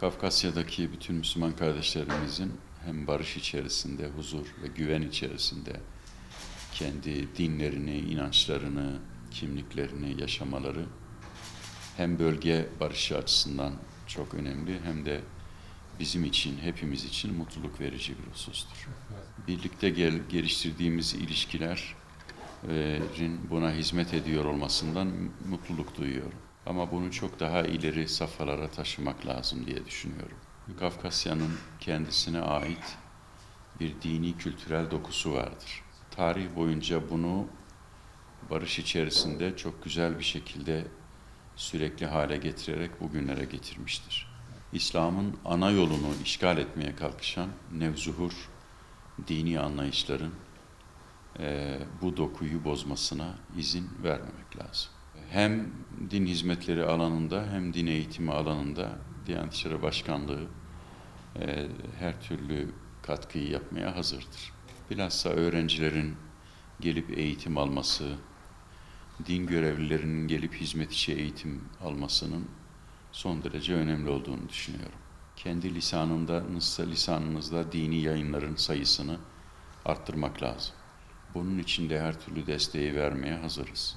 Kafkasya'daki bütün Müslüman kardeşlerimizin hem barış içerisinde, huzur ve güven içerisinde kendi dinlerini, inançlarını, kimliklerini yaşamaları hem bölge barışı açısından çok önemli hem de bizim için, hepimiz için mutluluk verici bir husustur. Birlikte gel, geliştirdiğimiz ilişkilerin buna hizmet ediyor olmasından mutluluk duyuyorum. Ama bunu çok daha ileri safhalara taşımak lazım diye düşünüyorum. Kafkasya'nın kendisine ait bir dini kültürel dokusu vardır. Tarih boyunca bunu barış içerisinde çok güzel bir şekilde sürekli hale getirerek bugünlere getirmiştir. İslam'ın ana yolunu işgal etmeye kalkışan nevzuhur dini anlayışların eee, bu dokuyu bozmasına izin vermemek lazım. Hem din hizmetleri alanında hem din eğitimi alanında Diyanet İşleri Başkanlığı eee, her türlü katkıyı yapmaya hazırdır. Bilhassa öğrencilerin gelip eğitim alması, din görevlilerinin gelip hizmetçi eğitim almasının son derece önemli olduğunu düşünüyorum. Kendi lisanında, lisanınızda dini yayınların sayısını arttırmak lazım. Bunun için de her türlü desteği vermeye hazırız.